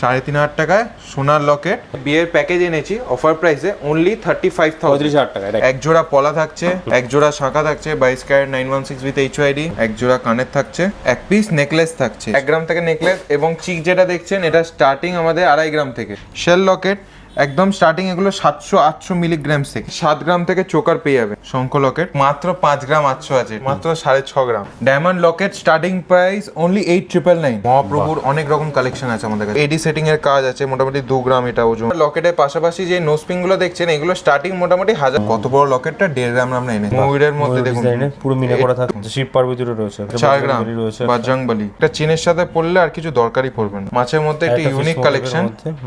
সাড়ে তিন হাজার টাকায় সোনার লকেট। বিয়ের প্যাকেজ এনেছি অফার প্রাইসে অনলি থার্টি ফাইভ থাউজেন্ড হাজার টাকা এক জোড়া পলা থাকছে এক জোড়া শাঁখা থাকছে বাইশ carat nine one six with H UID এক জোড়া কানের থাকছে এক পিস নেকলেস থাকছে। এক গ্রাম থেকে নেকলেস এবং চিক যেটা দেখছেন এটা স্টার্টিং আমাদের আড়াই গ্রাম থেকে। শেল লকেট একদম স্টার্টিং এগুলো সাতশো আটশো মিলিগ্রাম থেকে। সাত গ্রাম থেকে চোকার পেয়ে যাবে। শঙ্খ লকেট মাত্র পাঁচ গ্রাম আটশো আছে মাত্র সাড়ে ছ gram. Diamond locket starting price only eight triple nine মহাপ্রভুর অনেক রকম কালেকশন আছে আমাদের কাছে। এডি সেটিং এর কাজ আছে মোটামুটি দু গ্রাম এটা ওজন। লকেটের পাশাপাশি যে নোসপিংগুলো দেখছেন এগুলো স্টার্টিং মোটামুটি হাজার। কত বড় লকেটটা দেড় গ্রাম আমরা এনে ময়ূরের মধ্যে দেখুন। পুরো মিনে করা থাকে। শিব পার্বতীরও রয়েছে চার গ্রাম রয়েছে। বাজরাংবলি এটা চীনের সাথে পড়লে আর কিছু দরকারই পড়বে না। মাছের মধ্যে একটা ইউনিক কালেকশন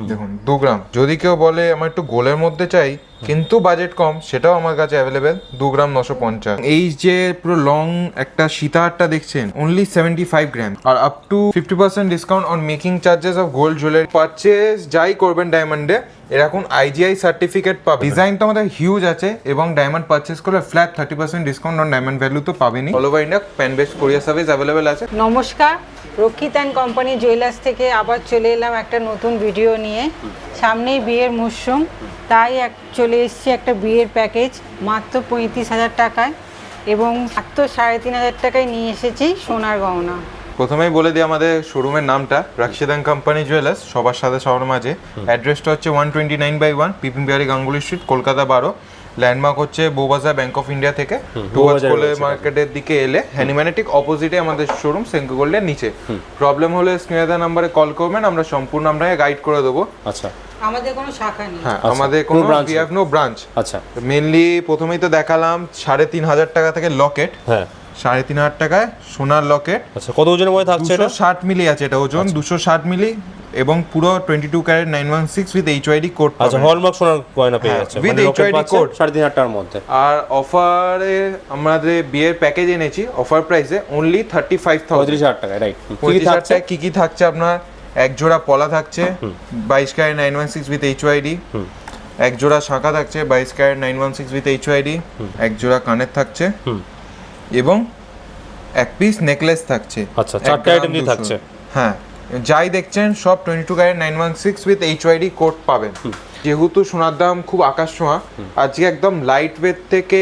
দেখুন দু গ্রাম। যদি কেউ বলে, আমার একটু গোলের মধ্যে চাই, কিন্তু বাজেট কম, সেটাও আমার কাছে অ্যাভেলেবেল দু গ্রাম নশো পঞ্চাশ। এই যে পুরো লং একটা সীতাহারটা দেখছেন only seventy five gram R up to fifty percent discount on making charges of gold jewellery purchase যাই করবেন ডায়মন্ডে এরকম আইজিআই সার্টিফিকেট পাবে ডিজাইনটা আমাদের হিউজ আছে, এবং ডায়মন্ড পারচেস করলে flat thirty percent discount on diamond value তো পাবেনি all over India pan best courier service available আছে। নমস্কার, রক্ষিত অ্যান্ড কোম্পানি জুয়েলার্স থেকে আবার চলে এলাম একটা নতুন ভিডিও নিয়ে। সামনেই বিয়ের মরশুম তাই এক চলে এসেছি একটা বিয়ের প্যাকেজ মাত্র পঁয়ত্রিশ হাজার টাকায় এবং মাত্র সাড়ে তিন হাজার টাকায় নিয়ে এসেছি সোনার গহনা। প্রথমেই বলে দিই আমাদের শোরুমের নামটা রাক্ষিদান কোম্পানি জুয়েলার্স সবার সাথে সবার মাঝে। অ্যাড্রেসটা হচ্ছে one twenty nine by one Bipin Behari Ganguly street Kolkata বারো। ল্যান্ডমার্ক হচ্ছে বৌবাজার ব্যাংক অফ ইন্ডিয়া থেকে। টুয়ার্ডস কোলে মার্কেটের দিকে এলে হ্যানিম্যানেটিক অপোজিটে আমাদের শোরুম সেঙ্কু গোল্ডের নিচে। প্রবলেম হলে স্ক্রিনে নাম্বারে কল করবেন আমরা সম্পূর্ণ আপনাকে গাইড করে দেবো। আচ্ছা। আমাদের কোনো শাখা নেই। হ্যাঁ আচ্ছা, আমাদের কোনো কোনো উই হ্যাভ নো ব্রাঞ্চ আচ্ছা। মেনলি প্রথমেই তো দেখালাম সাড়ে তিন হাজার টাকা থেকে লকেট হ্যাঁ। সাড়ে তিন হাজার টাকায় সোনার লকেট আচ্ছা কত ওজনের মধ্যে থাকছে এটা? ষাট মিলি আছে এটা ওজন দুশো ষাট মিলি। এবং পুরো twenty two carat nine one six with H UID code আচ্ছা হলমার্ক সোনার গয়না পেয়ে যাচ্ছে HID সাড়ে তিন হাজার টাকার মধ্যে। আর অফারে আমাদের বিয়ের প্যাকেজ এনেছি অফার প্রাইসে অনলি থার্টি ফাইভ পঁয়ত্রিশ থাউজেন্ড হাজার টাকা রাইট হাজার টাকায় কি কি থাকছে আপনার? এক জোড়া পলা থাকছে বাইশ carat nine one six with H UID এক জোড়া শাঁখা থাকছে বাইশ carat nine one six with H UID এক জোড়া কানের থাকছে। এবং এক পিস নেকলেস থাকছে। আচ্ছা, চারটে দিয়ে থাকছে। হ্যাঁ। যাই দেখছেন সব টোয়েন্টি টু গাড়ি nine one six with H UID code পাবেন। যেহেতু সোনার দাম খুব আকাশ ছোঁয়া আজকে একদম লাইট ওয়েট থেকে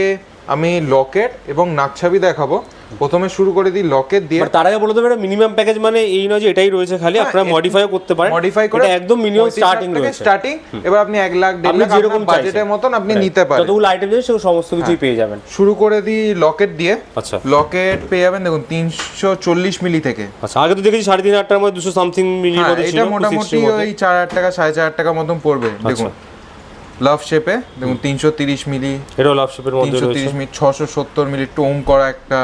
আমি লকেট এবং নাকছাবি দেখাবো। প্রথমে শুরু করে দিই লকেট দিয়ে। তার আগে বলে দেবো এটা মিনিমাম প্যাকেজ মানে এই নয় যে এটাই রয়েছে খালি আপনারা এ- মডিফাইও করতে পারেন। মডিফাই করে এটা একদম মিনিমাম স্টার্টিং রয়েছে। স্টার্টিং এবার আপনি এক লাখ দেড় আপনি লাখ যেরকম বাজেটের। মতন আপনি নিতে পারেন। যতগুলো আইটেম আছে সেগুলো সমস্ত কিছুই পেয়ে যাবেন। শুরু করে দিই লকেট দিয়ে। আচ্ছা। লকেট পেয়ে যাবেন দেখুন তিনশো চল্লিশ মিলি থেকে। আচ্ছা আগে তো দেখেছি সাড়ে তিন হাজার টাকার মধ্যে দুশো সামথিং মিলির হ্যাঁ মধ্যে ছিল এটা মোটামুটি ওই চার হাজার টাকা সাড়ে চার হাজার টাকার মতন পড়বে দেখুন। লাভ শেপে দেখুন তিনশো তিরিশ মিলি এটাও লাভ শেপের মধ্যে তিনশো রয়েছে তিরিশ মিলি ছশো সত্তর মিলি টোম করা একটা।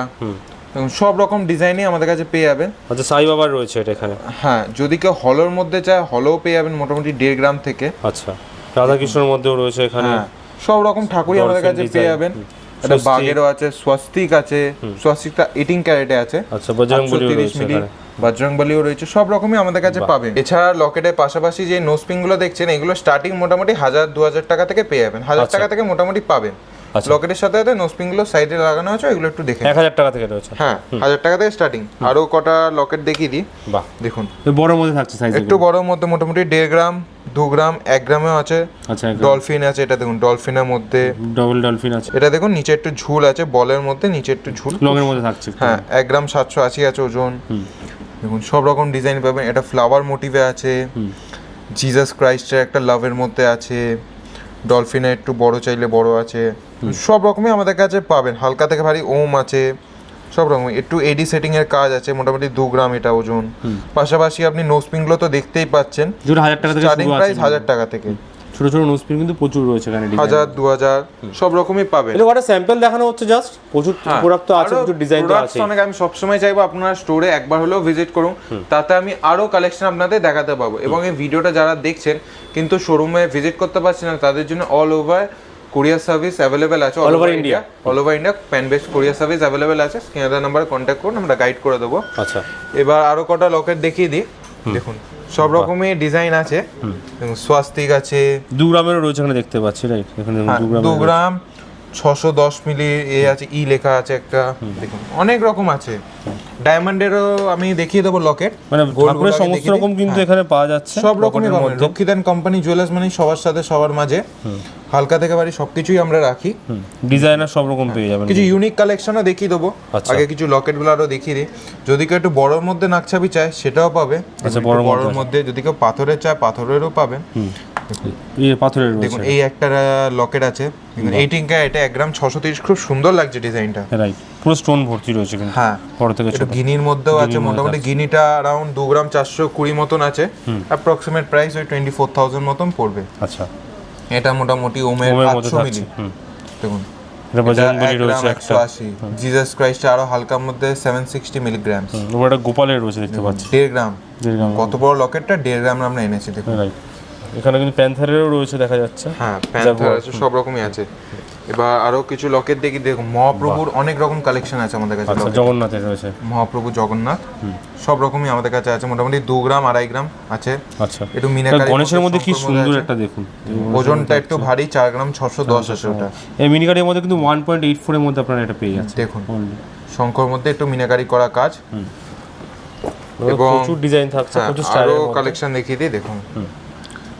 দেখুন সব রকম ডিজাইনই আমাদের কাছে পেয়ে যাবেন। আচ্ছা সাই বাবার রয়েছে এটা এখানে? হ্যাঁ যদি কেউ হলের মধ্যে চায় হলও পেয়ে যাবেন মোটামুটি দেড় গ্রাম থেকে। আচ্ছা রাধাকৃষ্ণের মধ্যেও রয়েছে এখানে হ্যাঁ সব রকম ঠাকুরই আমাদের কাছে পেয়ে যাবেন। স্বস্তিক। বাঘেরও আছে স্বস্তিক আছে স্বস্তিকটা এইটিন ক্যারেটে আছে আচ্ছা বজরংবলিও রয়েছে মিলি বজরংবলিও রয়েছে সব রকমই আমাদের কাছে পাবেন এছাড়া লকেটের পাশাপাশি যে নোসপিংগুলো দেখছেন এগুলো স্টার্টিং মোটামুটি হাজার দু হাজার টাকা থেকে পেয়ে যাবেন হাজার আচ্ছা। টাকা থেকে মোটামুটি পাবেন। লকেটের সাথে সাথে নোসপিংগুলো সাইডে লাগানো আছে এগুলো একটু দেখে এক হাজার টাকা থেকে রয়েছে। হ্যাঁ হাজার টাকা থেকে স্টার্টিং আরও কটা লকেট দেখিয়ে দিই। বাহ। দেখুন। বড় মধ্যে থাকছে সাইজ একটু বড় মধ্যে মোটামুটি দেড় গ্রাম দু গ্রাম এক গ্রামেও আছে। আচ্ছা ডলফিন আছে এটা দেখুন ডলফিনের মধ্যে। ডবল ডলফিন আছে। এটা দেখুন নিচে একটু ঝুল আছে বলের মধ্যে নিচে একটু ঝুল। লংয়ের মধ্যে থাকছে হ্যাঁ এক গ্রাম সাতশো আশি আছে ওজন। দেখুন সব রকম ডিজাইন পাবেন। এটা ফ্লাওয়ার মোটিভে আছে। জিজাস ক্রাইস্টের একটা লাভের মধ্যে আছে। ডলফিনের একটু বড় চাইলে বড় আছে। সব রকমই আমাদের কাছে পাবেন। হালকা থেকে ভারী ওম আছে সব রকম। একটু এডি সেটিং এর কাজ আছে মোটামুটি দু গ্রাম এটা ওজন। পাশাপাশি আপনি নোসপিংগুলো তো দেখতেই পাচ্ছেন। হাজার টাকা থেকে স্টার্টিং প্রাইস হাজার টাকা থেকে। ছোট ছোট নোজপিন কিন্তু প্রচুর রয়েছে এখানে হাজার দু হাজার সব রকমই পাবেন। এটা কটা স্যাম্পল দেখানো হচ্ছে জাস্ট প্রচুর প্রোডাক্ট তো আছে হ্যাঁ। প্রচুর ডিজাইন তো আছে। অনেক আমি সবসময় চাইব আপনারা স্টোরে একবার হলেও ভিজিট করুন। তাতে আমি আরও কালেকশন আপনাদের দেখাতে পাবো। এবং এই ভিডিওটা যারা দেখছেন কিন্তু শোরুমে ভিজিট করতে পারছেন না তাদের জন্য all over courier service available আছে all over India all over India pan best courier service available আছে। স্ক্যানার নাম্বারে কন্ট্যাক্ট করুন আমরা গাইড করে দেবো। আচ্ছা। এবার আরও কটা লকেট দেখিয়ে দিই। দেখুন সব রকমের ডিজাইন আছে। দেখুন স্বাস্তিক আছে। দু গ্রামেরও রয়েছে এখানে দেখতে পাচ্ছি রাইট এখানে হ্যাঁ, দু গ্রাম ছশো দশ মিলি এ আছে ই লেখা আছে একটা। দেখুন অনেক রকম আছে। ডায়মন্ডেরও আমি দেখিয়ে দেবো লকেট। মানে ঠাকুরের সমস্ত রকম কিন্তু এখানে পাওয়া যাচ্ছে হ্যাঁ। সব রকমের রক্ষিদান কোম্পানি জুয়েলার্স মানে সবার সাথে সবার মাঝে। হালকা থেকে বাড়ি সবকিছুই আমরা রাখি। ডিজাইনার সব রকম পেয়ে যাবেন। কিছু ইউনিক কালেকশনও দেখিয়ে দেবো। আচ্ছা। আগে কিছু লকেটগুলো আরও দেখিয়ে দিই। যদি কেউ একটু বড়োর মধ্যে নাকছাবি চায় সেটাও পাবে। আচ্ছা, বড়োর মধ্যে যদি কেউ পাথরের চায় পাথরেরও পাবেন। পাথরের দেখুন এই একটা লকেট আছে। এইটিন কা এটা এক গ্রাম ছশো তিরিশ খুব সুন্দর লাগছে ডিজাইনটা। রাইট পুরো স্টোন ভর্তি রয়েছে কিন্তু। হ্যাঁ। বড় থেকে ছোট। গিনির মধ্যেও আছে মোটামুটি গিনিটা গ্রাম চারশো কুড়ি মতন আছে। অ্যাপ্রক্সিমেট প্রাইস ওই টোয়েন্টি ফোর থাউজেন্ড মতন পড়বে। আচ্ছা। এটা মোটামুটি ওমের মিলি। দেখুন জিজাস আরও হালকার মধ্যে সেভেন সিক্সটি মিলিগ্রাম হুম, গোপালের রয়েছে দেখতে পাচ্ছি। দেড় গ্রাম। কত বড় লকেটটা? দেড় গ্রাম আমরা এনেছি দেখুন। এখানে কিন্তু প্যান্থারেরও রয়েছে দেখা যাচ্ছে। হ্যাঁ প্যান্থার আছে সব রকমই আছে। এবার আরও কিছু লকেট দেখি দেখুন মহাপ্রভুর অনেক রকম কালেকশন আছে আমাদের কাছে আচ্ছা জগন্নাথের রয়েছে। মহাপ্রভু জগন্নাথ সব রকমই আমাদের কাছে আছে মোটামুটি দু গ্রাম আড়াই গ্রাম আছে। আচ্ছা। একটু মিনাকারি গণেশের মধ্যে কি সুন্দর একটা দেখুন। ওজনটা একটু ভারী চার গ্রাম ছশো দশ আছে ওটা। এই মিনিকারের মধ্যে কিন্তু ওয়ান পয়েন্ট এইট ফোরের মধ্যে আপনারা এটা পেয়ে যাচ্ছেন। দেখুন শঙ্কর মধ্যে একটু মিনাকারি করা কাজ। এবং- প্রচুর ডিজাইন থাকছে হ্যাঁ, প্রচুর আরও কালেকশন দেখিয়ে দিই দেখুন।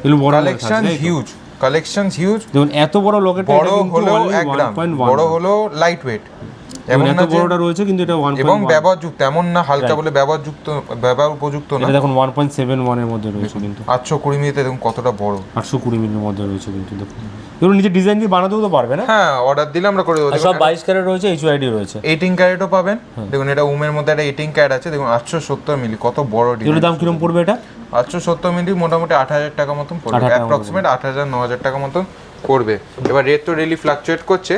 এগুলো বড় কালেকশন হিউজ কালেকশন হিউজ দেখুন এত বড় লকেট বড় এক গ্রাম বড় হলেও লাইট ওয়েট এমন এত বড়টা রয়েছে কিন্তু এটা ওয়ান এবং ব্যবহারযুক্ত এমন না হালকা বলে ব্যবহারযুক্ত ব্যবহার উপযুক্ত না। এটা দেখুন ওয়ান পয়েন্ট সেভেন ওয়ানের মধ্যে রয়েছে কিন্তু। আটশো কুড়ি মিনিটে দেখুন কতটা বড়। আটশো কুড়ি মিনিটের মধ্যে রয়েছে কিন্তু দেখুন। এগুলো নিজে ডিজাইন দিয়ে বানাতেও তো পারবে না? হ্যাঁ অর্ডার দিলে আমরা করে দেবো। সব বাইশ ক্যারেট রয়েছে এইচ আইডি রয়েছে। এইটিন ক্যারেটও পাবেন। দেখুন এটা উমের মধ্যে একটা এইটিন ক্যারেট আছে। দেখুন আটশো সত্তর মিলি কত বড় ডিজাইন দাম কীরকম পড়বে এটা? আটশো সত্তর মিনিট মোটামুটি আট হাজার টাকা মতন পড়বে। 8,000 অ্যাপ্রক্সিমেট আট হাজার ন হাজার টাকা মতন পড়বে। এবার রেট তো ডেলি ফ্লাকচুয়েট করছে।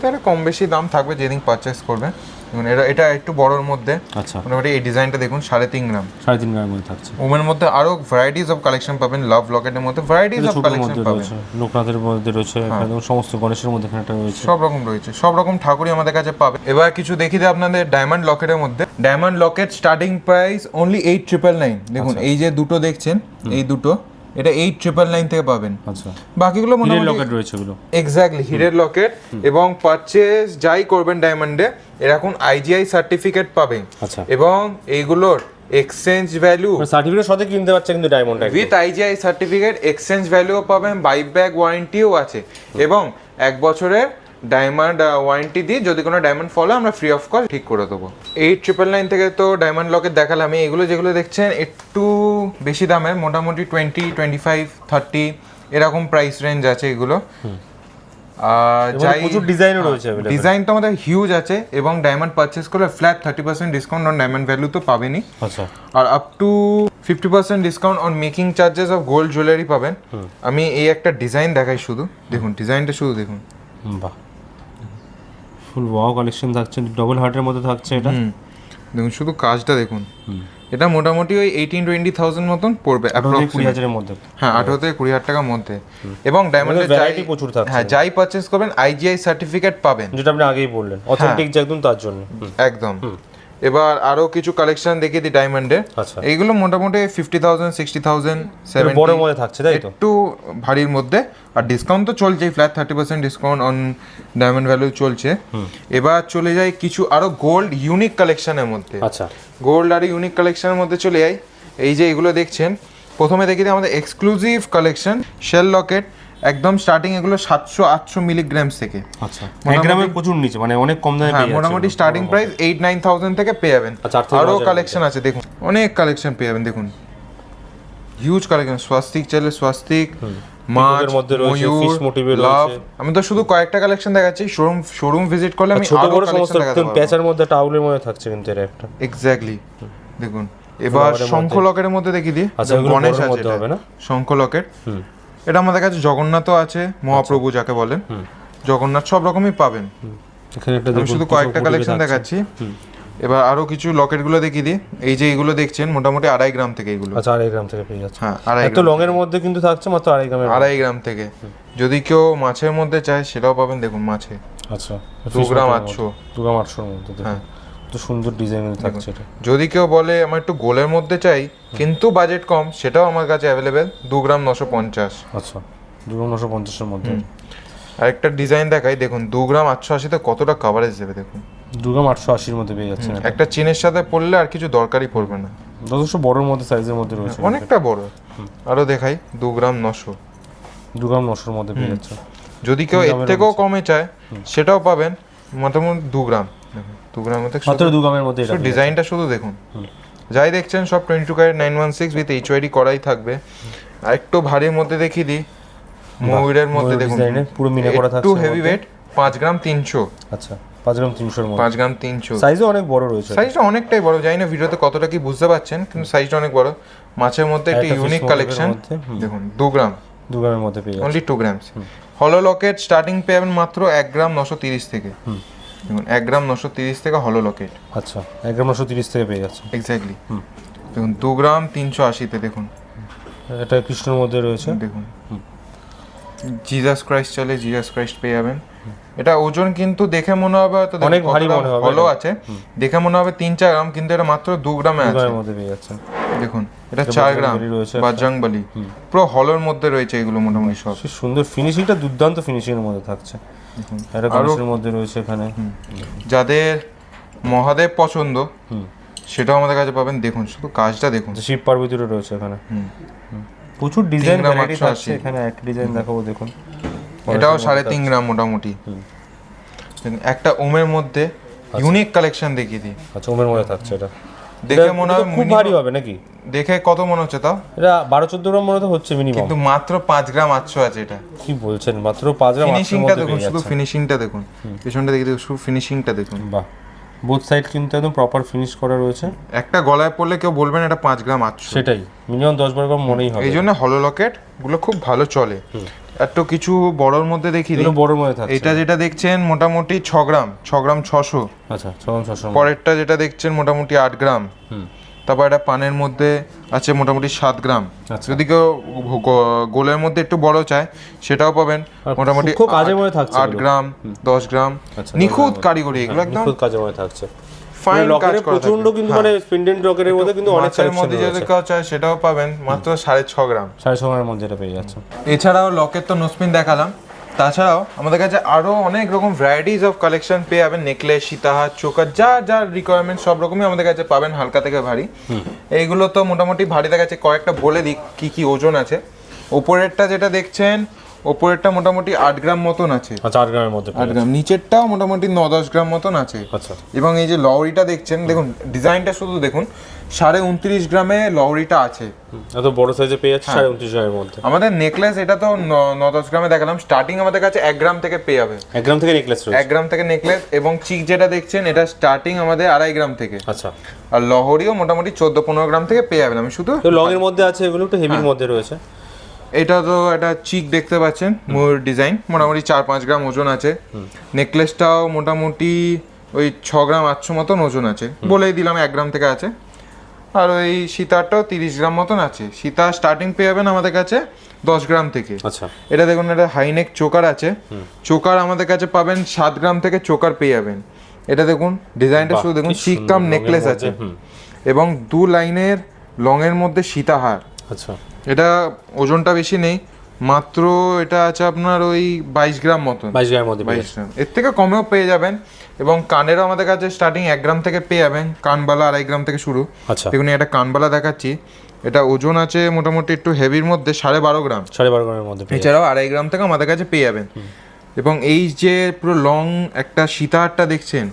তাহলে কম বেশি দাম থাকবে যেদিন পারচেস করবে দেখুন এটা এটা একটু বড়োর মধ্যে। আচ্ছা। মোটামুটি এই ডিজাইনটা দেখুন সাড়ে তিন গ্রাম। সাড়ে তিন গ্রামের মধ্যে থাকছে। উমের মধ্যে আরও ভ্যারাইটিস অফ কালেকশন পাবেন লাভ লকেটের মধ্যে ভ্যারাইটিস অফ কালেকশন পাবেন। লোকনাথের মধ্যে রয়েছে হ্যাঁ। সমস্ত গণেশের মধ্যে এখানে রয়েছে। সব রকম রয়েছে সব রকম ঠাকুরই আমাদের কাছে পাবে। এবার কিছু দেখি দিই আপনাদের ডায়মন্ড লকেটের মধ্যে। Diamond locket starting price only eight triple nine দেখুন আচ্ছা। এই যে দুটো দেখছেন এই দুটো। এটা এইট ট্রিপল নাইন থেকে পাবেন। আচ্ছা। বাকিগুলো মোটামুটি লকেট রয়েছে এগুলো এক্স্যাক্টলি হিরের লকেট এবং পারচেস যাই করবেন ডায়মন্ডে এরকম আইজিআই সার্টিফিকেট পাবেন। আচ্ছা। এবং এইগুলোর এক্সচেঞ্জ ভ্যালু সার্টিফিকেট সাথে কিনতে পারছে কিন্তু diamond with IGI certificate exchange ভ্যালুও পাবেন বাইক ব্যাক ওয়ারেন্টিও আছে। এবং এক বছরের ডায়মন্ড ওয়ারেন্টি দিয়ে যদি কোনো ডায়মন্ড ফলো আমরা ফ্রি অফ কস্ট ঠিক করে দেবো। এইট ট্রিপল নাইন থেকে তো ডায়মন্ড লকেট দেখালাম। আমি এগুলো যেগুলো দেখছেন একটু বেশি দামের মোটামুটি টোয়েন্টি টোয়েন্টি ফাইভ থার্টি এরকম প্রাইস রেঞ্জ আছে এগুলো। প্রচুর ডিজাইনও রয়েছে ডিজাইন তো আমাদের হিউজ আছে এবং ডায়মন্ড পারচেস করলে flat thirty percent discount on diamond value তো পাবেনই। আচ্ছা। আর up to fifty percent discount on making charges of gold jewellery পাবেন। আমি এই একটা ডিজাইন দেখাই শুধু। দেখুন ডিজাইনটা শুধু দেখুন। বাহ। ফুল ওয়াও কালেকশন থাকছে ডবল হার্টের মধ্যে থাকছে এটা। দেখুন শুধু কাজটা দেখুন। এটা মোটামুটি ওই এইটিন টোয়েন্টি থাউজেন্ড মতন পড়বে কুড়ি হাজারের মধ্যে। হ্যাঁ আঠারো থেকে কুড়ি হাজার টাকার মধ্যে। এবং ডায়মন্ডের ভ্যারাইটি প্রচুর থাকছে। হ্যাঁ যাই পারচেস করবেন আইজিআই সার্টিফিকেট পাবেন। যেটা আপনি আগেই বললেন হ্যাঁ। অথেন্টিক যে একদম তার জন্য। একদম। এবার আরও কিছু কালেকশন দেখিয়ে দিই ডায়মন্ডের আচ্ছা। এইগুলো মোটামুটি ফিফটি থাউজেন্ড সিক্সটি থাউজেন্ড বড়ের মধ্যে থাকছে তাই তো? একটু ভারীর মধ্যে। আর ডিসকাউন্ট তো চলছেই flat thirty percent discount on diamond value চলছে। এবার চলে যাই কিছু আরও গোল্ড ইউনিক কালেকশনের মধ্যে। আচ্ছা। গোল্ড আর ইউনিক কালেকশনের মধ্যে চলে যাই। এই যে এগুলো দেখছেন প্রথমে দেখি দিই আমাদের এক্সক্লুসিভ কালেকশন শেল লকেট একদম স্টার্টিং এগুলো সাতশো আটশো মিলিগ্রামস থেকে। আচ্ছা গ্রামের প্রচুর নিচে মানে অনেক কম দামে হ্যাঁ মোটামুটি starting price eight nine thousand থেকে পেয়ে যাবেন। আচ্ছা, আরও কালেকশন আছে দেখুন। অনেক কালেকশন পেয়ে যাবেন দেখুন। হিউজ কালেকশন স্বাস্তিক চাইলে স্বাস্তিক মাছ মধ্যে রয়েছে, fish লাভ আমি তো শুধু কয়েকটা কালেকশন দেখাচ্ছি শোরুম শোরুম ভিজিট করলে আমি ছোট বড় সমস্ত প্যাচার মধ্যে একটা আউলের মধ্যে থাকছে কিন্তু এর একটা। এক্স্যাক্টলি দেখুন এবার শঙ্খ লকেটের মধ্যে দেখি দিই। আচ্ছা, গণেশ আছে হবে না? শঙ্খ হুম। এটা আমাদের কাছে জগন্নাথও আছে মহাপ্রভু যাকে বলেন। জগন্নাথ সব রকমই পাবেন। আমি শুধু কয়েকটা কালেকশন দেখাচ্ছি। এবার আরও কিছু লকেটগুলো দেখিয়ে দিই। এই যে এগুলো দেখছেন মোটামুটি আড়াই গ্রাম থেকে এগুলো। আচ্ছা আড়াই গ্রাম থেকে পেয়ে যাচ্ছে। হ্যাঁ আড়াই এত লং এর মধ্যে কিন্তু থাকছে মাত্র আড়াই গ্রামের আড়াই গ্রাম থেকে। যদি কেউ মাছের মধ্যে চায় সেটাও পাবেন দেখুন মাছে। আচ্ছা দু গ্রাম আটশো। দু গ্রাম আটশোর মধ্যে হ্যাঁ। তো সুন্দর ডিজাইন থাকছে এটা। যদি কেউ বলে আমার একটু গোলের মধ্যে চাই কিন্তু বাজেট কম সেটাও আমার কাছে অ্যাভেলেবেল দু গ্রাম নশো পঞ্চাশ। আচ্ছা দু গ্রাম নশো পঞ্চাশের মধ্যে। আরেকটা ডিজাইন দেখাই দেখুন দু গ্রাম আটশো আশিতে কতটা কাভারেজ দেবে দেখুন। দু গ্রাম আটশো আশির মধ্যে পেয়ে যাচ্ছে একটা চেনের সাথে পড়লে আর কিছু দরকারই পড়বে না। যথেষ্ট বড়োর মধ্যে সাইজের মধ্যে রয়েছে। অনেকটা বড়। আরও দেখাই দু গ্রাম নশো। দুর্গাম নশোর মধ্যে পেয়ে যাচ্ছে যদি কেউ এর থেকেও কমে চায় সেটাও পাবেন মোটামুটি দু গ্রাম। দু মধ্যে মাত্র দুর্গামের মধ্যে এটা ডিজাইনটা শুধু দেখুন। যাই দেখছেন সব twenty two carat nine one six with H UID করাই থাকবে। আর একটু ভারীর মধ্যে দেখিয়ে দিই। ময়ূরের মধ্যে দেখুন। পুরো মিনে করা একটু হেভি ওয়েট পাঁচ গ্রাম তিনশো। আচ্ছা পাঁচ গ্রাম তিনশোর মধ্যে। পাঁচ গ্রাম তিনশো। সাইজও অনেক বড় রয়েছে। সাইজটা অনেকটাই বড় জানি না ভিডিওতে কতটা কি বুঝতে পারছেন কিন্তু সাইজটা অনেক বড়। মাছের মধ্যে একটা ইউনিক কালেকশন দেখুন দু গ্রাম। দুর্গামের মধ্যে পেয়ে অনলি টু গ্রামস হলো লকেট স্টার্টিং পেয়ে মাত্র এক গ্রাম নশো তিরিশ থেকে। দেখুন এক গ্রাম নশো তিরিশ থেকে হলো লকেট আচ্ছা এক গ্রাম নশো তিরিশ থেকে পেয়ে যাচ্ছে। এক্স্যাক্টলি দেখুন দু গ্রাম তিনশো আশিতে দেখুন। এটা কৃষ্ণের মধ্যে রয়েছে। দেখুন। জিজাস ক্রাইস্ট চলে জিজাস ক্রাইস্ট পেয়ে যাবেন। এটা ওজন কিন্তু দেখে মনে হবে হয়তো অনেক ভারী মনে হবে। ভালো আছে। দেখে মনে হবে তিন চার গ্রাম কিন্তু এটা মাত্র দু গ্রামে আছে। মধ্যে পেয়ে যাচ্ছে। দেখুন এটা চার গ্রাম বজরংবলী। বাজরাংবালি পুরো হলের মধ্যে রয়েছে এগুলো মোটামুটি সব। সুন্দর ফিনিশিংটা দুর্দান্ত ফিনিশিং এর মধ্যে থাকছে। গণেশের মধ্যে রয়েছে এখানে। যাদের মহাদেব পছন্দ সেটাও আমাদের কাছে পাবেন। দেখুন শুধু কাজটা দেখুন। শিব পার্বতীরও রয়েছে এখানে। হুম। হুম। প্রচুর ডিজাইন আশি। এখানে। একটা ডিজাইন দেখাবো দেখুন। এটাও সাড়ে তিন গ্রাম মোটামুটি। দেখুন, একটা ওমের মধ্যে ইউনিক কালেকশন দেখিয়ে দিই। আচ্ছা ওমের মধ্যে থাকছে এটা। দেখে মনে হয় খুব ভারী হবে নাকি? দেখে কত মনে হচ্ছে তাও? এটা বারো চোদ্দ গ্রাম মনে তো হচ্ছে মিনিমাম কিন্তু মাত্র পাঁচ গ্রাম আটশো আছে এটা। কি বলছেন? মাত্র পাঁচ গ্রাম ফিনিশিংটা দেখুন শুধু ফিনিশিংটা দেখুন। পেছনটা দেখে দেখুন শুধু ফিনিশিংটা দেখুন। বাহ। বোথ সাইড কিন্তু একদম প্রপার ফিনিশ করা রয়েছে। একটা গলায় পড়লে কেউ বলবেন এটা পাঁচ গ্রাম আটশো সেটাই। মিনিমাম দশ বারো গ্রাম মনেই হবে। এই জন্য হলো লকেটগুলো খুব ভালো চলে। একটু কিছু বড়র মধ্যে দেখি এগুলো বড় মধ্যে থাকছে। এটা যেটা দেখছেন মোটামুটি ছ গ্রাম ছ গ্রাম ছশো। আচ্ছা ছশো ছশো পরেরটা যেটা দেখছেন মোটামুটি আট গ্রাম। হুম। তারপর এটা পানের মধ্যে আছে মোটামুটি সাত গ্রাম। আচ্ছা। যদি কেউ গোলের মধ্যে একটু বড় চায় সেটাও পাবেন। মোটামুটি খুব আট- মধ্যে থাকছে আট এগুলো। গ্রাম দশ গ্রাম। আচ্ছা, নিখুঁত কারিগরি এগুলো একদম নিখুঁত কাজের মধ্যে থাকছে। ফাইন কাজ লকারে করা প্রচণ্ড থাকবে। কিন্তু হ্যাঁ। মানে পেন্ডেন্ট লকারের মধ্যে কিন্তু অনেক কালেকশন মধ্যে যদি কেউ চায় সেটাও পাবেন মাত্র সাড়ে ছ গ্রাম। সাড়ে ছয়ের মধ্যে এটা পেয়ে যাচ্ছে। এছাড়াও লকের তো নোসপিন দেখালাম। তাছাড়াও আমাদের কাছে আরও অনেক রকম ভ্যারাইটিস অফ কালেকশন পেয়ে যাবেন। নেকলেস সীতাহার চোকার যা যা রিকোয়ারমেন্ট সব রকমই আমাদের কাছে পাবেন হালকা থেকে ভারী। এইগুলো তো মোটামুটি ভারী দেখাচ্ছে কয়েকটা বলে দিই কি কি ওজন আছে। ওপরেরটা যেটা দেখছেন ওপরেরটা মোটামুটি আট গ্রাম মতন আছে। আচ্ছা আট গ্রামের মধ্যে আট গ্রাম। নিচেরটাও মোটামুটি ন দশ গ্রাম মতন আছে। আচ্ছা। এবং এই যে লওরিটা দেখছেন দেখুন ডিজাইনটা শুধু দেখুন সাড়ে উনত্রিশ গ্রামে লওরিটা আছে। এত বড় সাইজে পেয়ে যাচ্ছে সাড়ে উনত্রিশ গ্রামের মধ্যে। আমাদের নেকলেস এটা তো ন- দশ গ্রামে দেখালাম। স্টার্টিং আমাদের কাছে এক গ্রাম থেকে পেয়ে যাবে। এক গ্রাম থেকে নেকলেস এক গ্রাম থেকে নেকলেস এবং চিক যেটা দেখছেন এটা স্টার্টিং আমাদের আড়াই গ্রাম থেকে। আচ্ছা। আর লহরিও মোটামুটি চোদ্দ পনেরো গ্রাম থেকে পেয়ে যাবেন। আমি শুধু লং এর মধ্যে আছে এগুলো একটু হ্যাঁ। হেভির মধ্যে রয়েছে। এটা তো একটা চিক দেখতে পাচ্ছেন ময়ূর ডিজাইন মোটামুটি চার পাঁচ গ্রাম ওজন আছে। নেকলেসটাও মোটামুটি ওই ছ গ্রাম আটশো মতন ওজন আছে। বলেই দিলাম এক গ্রাম থেকে আছে। আর ওই সীতারটাও তিরিশ গ্রাম মতন আছে। সীতা স্টার্টিং পেয়ে যাবেন আমাদের কাছে দশ গ্রাম থেকে। আচ্ছা। এটা দেখুন এটা হাইনেক চোকার আছে। চোকার আমাদের কাছে পাবেন সাত গ্রাম থেকে চোকার পেয়ে যাবেন। এটা দেখুন ডিজাইনটা শুধু দেখুন চিক কাম নেকলেস আছে। এবং দু লাইনের লংয়ের মধ্যে সীতাহার। আচ্ছা। এটা ওজনটা বেশি নেই মাত্র এটা আছে আপনার ওই বাইশ গ্রাম মতো বাইশ গ্রামের মধ্যে পেয়ে বাইশ গ্রাম। এর থেকে কমেও পেয়ে যাবেন এবং কানেরও আমাদের কাছে স্টার্টিং এক গ্রাম থেকে পেয়ে যাবেন কানবালা আড়াই গ্রাম থেকে শুরু। আচ্ছা। দেখুন এটা কানবালা দেখাচ্ছি। এটা ওজন আছে মোটামুটি একটু হেভির মধ্যে সাড়ে বারো গ্রাম। সাড়ে বারো গ্রামের মধ্যে এছাড়াও আড়াই গ্রাম থেকে আমাদের কাছে পেয়ে যাবেন। এবং এই যে পুরো লং একটা সীতাহারটা দেখছেন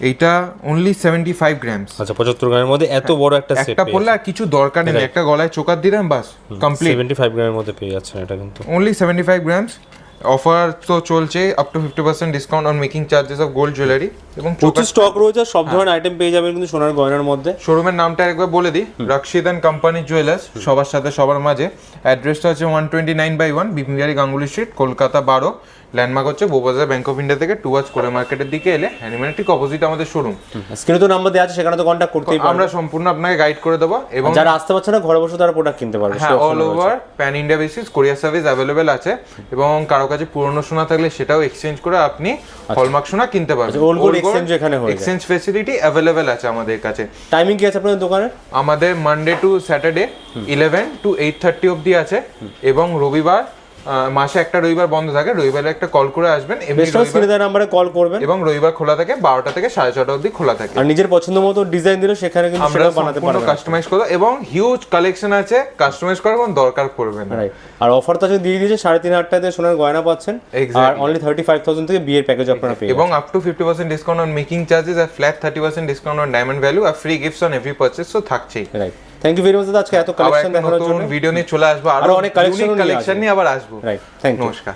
এইটা অনলি সেভেন্টি ফাইভ গ্রামস আচ্ছা পঁচাত্তর গ্রামের মধ্যে এত বড় একটা সেট একটা পড়লে আর কিছু দরকার নেই একটা গলায় চোকার দিলাম বাস কমপ্লিট সেভেন্টি ফাইভ গ্রামের মধ্যে পেয়ে যাচ্ছেন এটা কিন্তু। Only seventy five grams offer তো চলছে up to fifty percent discount on making charges of gold jewellery এবং প্রচুর স্টক রয়েছে হ্যাঁ। সব ধরনের আইটেম পেয়ে যাবেন কিন্তু সোনার গয়নার মধ্যে। শোরুমের নামটা একবার বলে দিই রক্ষিত অ্যান্ড কোম্পানি জুয়েলার্স সবার সাথে সবার মাঝে। অ্যাড্রেসটা হচ্ছে one twenty nine by one Bipin Bihari Ganguly street Kolkata বারো। ল্যান্ডমার্ক হচ্ছে বোবাজার ব্যাংক অফ ইন্ডিয়া থেকে টুয়ার্স কোলে মার্কেটের দিকে এলে হ্যানিম্যানের ঠিক অপোজিট আমাদের শোরুম স্ক্রিনে তো নাম্বার দেওয়া আছে সেখানে তো কন্ট্যাক্ট করতেই পারবেন আমরা সম্পূর্ণ আপনাকে গাইড করে দেবো এবং যারা আসতে পারছে না ঘরে বসে তারা প্রোডাক্ট কিনতে পারবে হ্যাঁ all over pan India basis courier service available আছে। এবং কারও কাছে পুরনো সোনা থাকলে সেটাও এক্সচেঞ্জ করে আপনি হলমার্ক সোনা কিনতে পারবেন। Old এখানে হয়ে এক্সচেঞ্জ ফেসিলিটি অ্যাভেলেবেল আছে আমাদের কাছে। টাইমিং কি আছে আপনাদের দোকানে আমাদের Monday to Saturday eleven to eight thirty অবধি আছে এবং রবিবার মাসে একটা রবিবার বন্ধ থাকে রবিবারে একটা কল করে আসবেন নাম্বারে কল করবেন। এবং রবিবার খোলা থাকে বারোটা থেকে সাড়ে ছটা অবধি খোলা থাকে। আর নিজের পছন্দ মতো ডিজাইন দিলে সেখানে কিন্তু আমরা বানাতে কাস্টমাইজ করব এবং হিউজ কালেকশন আছে কাস্টমাইজ করার কোনো দরকার পড়বে না। রাইট আর অফার তো দিয়ে দিয়েছে সাড়ে তিন হাজার টাকাতে সোনার গয়না পাচ্ছেন। আর অনলি থার্টি ফাইভ থাউজেন্ড থেকে বিয়ের প্যাকেজ আপনারা পেয়ে এবং up to fifty percent discount on making charges R flat thirty percent discount on diamond value R free gifts on every purchase তো থাকছেই। Right thank you very much দাদা আজকে এত কালেকশন দেখানোর জন্য। ভিডিও নিয়ে চলে আসব। আরও অনেক কালেকশন নিয়ে আবার আসব। রাইট থ্যাংক ইউ নমস্কার।